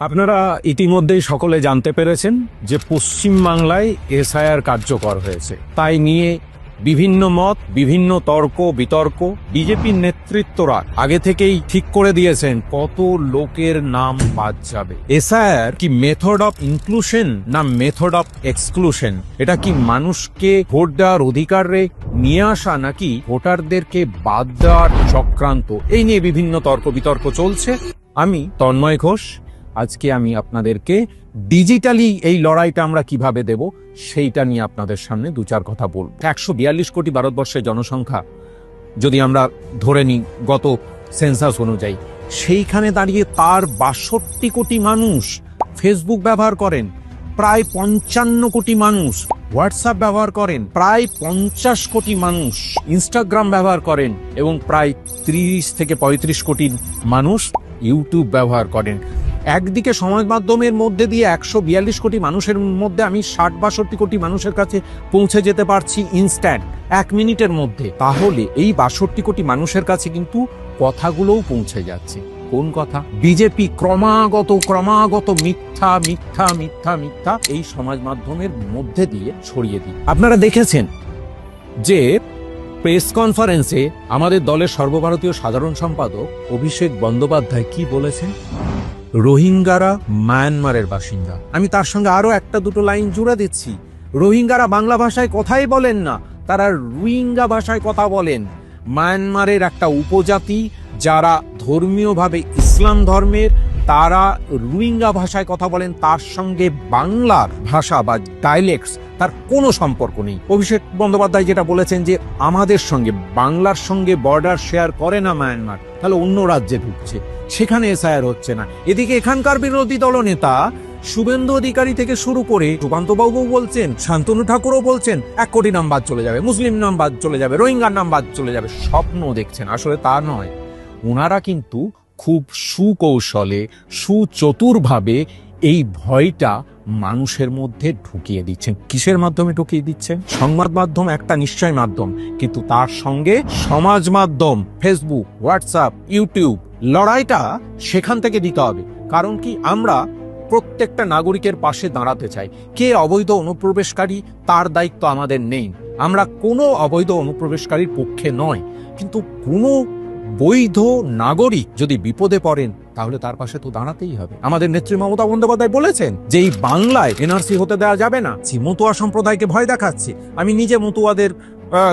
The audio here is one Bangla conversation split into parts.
আপনারা ইতিমধ্যেই সকলে জানতে পেরেছেন যে পশ্চিম বাংলায় এসআইআর কার্যকর হয়েছে। তাই নিয়ে বিভিন্ন মত, বিভিন্ন তর্ক, বিতর্ক বিজেপির নেতৃত্বরা আগে থেকেই ঠিক করে দিয়েছেন কত লোকের নাম বাদ যাবে। এসআইআর কি মেথড অফ ইনক্লুশন না মেথড অফ এক্সক্লুশন এটা কি মানুষকে ভোট দেওয়ার অধিকারে নিয়ে আসা নাকি ভোটারদেরকে বাদ দেওয়ার চক্রান্ত? এই নিয়ে বিভিন্ন তর্ক বিতর্ক চলছে। আমি তন্ময় ঘোষ আজকে আমি আপনাদেরকে ডিজিটালি এই লড়াইটা আমরা কীভাবে দেব, সেইটা নিয়ে আপনাদের সামনে দু চার কথা বলব। একশো বিয়াল্লিশ কোটি ভারতবর্ষের জনসংখ্যা, যদি আমরা ধরে নিই গত সেন্সাস অনুযায়ী, সেইখানে দাঁড়িয়ে তার বাষট্টি কোটি মানুষ ফেসবুক ব্যবহার করেন, প্রায় পঞ্চান্ন কোটি মানুষ হোয়াটসঅ্যাপ ব্যবহার করেন, প্রায় পঞ্চাশ কোটি মানুষ ইনস্টাগ্রাম ব্যবহার করেন এবং প্রায় ত্রিশ থেকে পঁয়ত্রিশ কোটি মানুষ ইউটিউব ব্যবহার করেন। একদিকে সমাজ মাধ্যমের মধ্যে দিয়ে একশো বিয়াল্লিশ কোটি মানুষের মধ্যে আমি ষাট বাষট্টি কোটি মানুষের কাছে পৌঁছে যেতে পারছি ইনস্ট্যান্ট এক মিনিটের মধ্যে। তাহলে এই বাষট্টি কোটি মানুষের কাছে কিন্তু কথাগুলোও পৌঁছে যাচ্ছে। কোন কথা? বিজেপি ক্রমাগত ক্রমাগত মিথ্যা মিথ্যা মিথ্যা মিথ্যা এই সমাজ মাধ্যমের মধ্যে দিয়ে ছড়িয়ে দিই আপনারা দেখেছেন যে প্রেস কনফারেন্সে আমাদের দলের সর্বভারতীয় সাধারণ সম্পাদক অভিষেক বন্দ্যোপাধ্যায় কি বলেছেন? রোহিঙ্গারা মায়ানমারের বাসিন্দা। আমি তার সঙ্গে আরও একটা দুটো লাইন জুড়ে দিচ্ছি। রোহিঙ্গারা বাংলা ভাষায় কথাই বলেন না, তারা রোহিঙ্গা ভাষায় কথা বলেন। মায়ানমারের একটা উপজাতি যারা ধর্মীয়ভাবে ইসলাম ধর্মের, তারা রোহিঙ্গা ভাষায় কথা বলেন, তার সঙ্গে বাংলার ভাষা বা ডাইলেক্টস তার কোনো সম্পর্ক নেই। অভিষেক বন্দ্যোপাধ্যায় যেটা বলেছেন যে, আমাদের সঙ্গে, বাংলার সঙ্গে বর্ডার শেয়ার করে না মায়ানমার, তাহলে অন্য রাজ্যে ঢুকছে। সেখানে এসআইআর হচ্ছে না। এদিকে এখানকার বিরোধী দলনেতা শুভেন্দু অধিকারী থেকে শুরু করে সুকান্তবাবু বলছেন, শান্তনু ঠাকুরও বলছেন, এক কোটি নাম বাদ চলে যাবে, মুসলিম নাম বাদ চলে যাবে, রোহিঙ্গার নাম বাদ চলে যাবে, স্বপ্ন দেখছেন। আসলে তা নয়। ওনারা কিন্তু খুব সুকৌশলে, সুচতুরভাবে এই ভয়টা মানুষের মধ্যে ঢুকিয়ে দিচ্ছেন। কিসের মাধ্যমে ঢুকিয়ে দিচ্ছেন? সংবাদ মাধ্যম একটা নিশ্চয় মাধ্যম, কিন্তু তার সঙ্গে সমাজ মাধ্যম ফেসবুক হোয়াটসঅ্যাপ ইউটিউব লড়াইটা সেখান থেকে দিতে হবে। কারণ কি? আমরা প্রত্যেকটা নাগরিকের পাশে দাঁড়াতে চাই। কে অবৈধ অনুপ্রবেশকারী, তার দায়িত্ব আমাদের নেই। আমরা কোনো অবৈধ অনুপ্রবেশকারীর পক্ষে নয়। কিন্তু কোনো বৈধ নাগরিক যদি বিপদে পড়েন, তাহলে তার পাশে তো দাঁড়াতেই হবে। আমাদের নেত্রী মমতা বন্দ্যোপাধ্যায় বলেছেন যে এই বাংলায় এনআরসি হতে দেওয়া যাবে না। মতুয়া সম্প্রদায়কে ভয় দেখাচ্ছে। আমি নিজে মতুয়াদের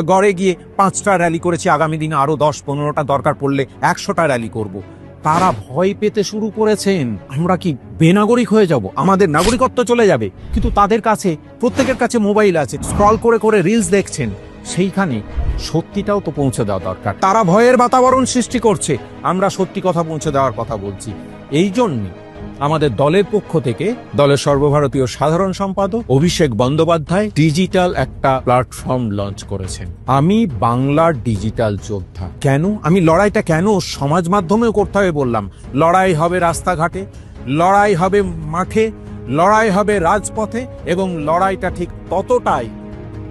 গড়ে গিয়ে পাঁচটা র্যালি করেছি। আগামী দিনে আরও দশ, পনেরোটা দরকার পড়লে একশোটা র্যালি করব। তারা ভয় পেতে শুরু করেছেন। আমরা কি বেনাগরিক হয়ে যাব? আমাদের নাগরিকত্ব চলে যাবে। কিন্তু তাদের কাছে, প্রত্যেকের কাছে মোবাইল আছে। স্ক্রল করে করে রিলস দেখছেন। সেইখানে সত্যিটাও তো পৌঁছে দেওয়া দরকার। তারা ভয়ের বাতাবরণ সৃষ্টি করছে। আমরা সত্যি কথা পৌঁছে দেওয়ার কথা বলছি। এই জন্যে আমাদের দলের পক্ষ থেকে দলের সর্বভারতীয় সাধারণ সম্পাদক অভিষেক বন্দ্যোপাধ্যায় ডিজিটাল একটা প্ল্যাটফর্ম লঞ্চ করেছেন। আমি বাংলার ডিজিটাল যোদ্ধা। কেন? আমি লড়াইটা কেন সমাজ মাধ্যমেও করতে হবে বললাম। লড়াই হবে রাস্তাঘাটে, লড়াই হবে মাঠে, লড়াই হবে রাজপথে এবং লড়াইটা ঠিক ততটাই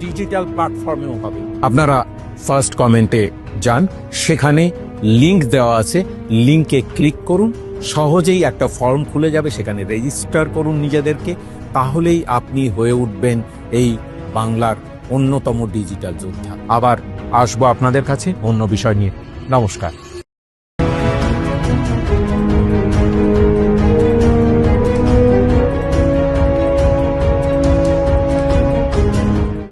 ডিজিটাল প্ল্যাটফর্মেও হবে। আপনারা ফার্স্ট কমেন্টে যান, সেখানে লিংক দেওয়া আছে। লিঙ্কে ক্লিক করুন। সহজেই একটা ফর্ম খুলে যাবে, সেখানে রেজিস্টার করুন নিজেদেরকে। তাহলেই আপনি হয়ে উঠবেন এই বাংলার অন্যতম ডিজিটাল যোদ্ধা। আবার আসব আপনাদের কাছে অন্য বিষয় নিয়ে। নমস্কার।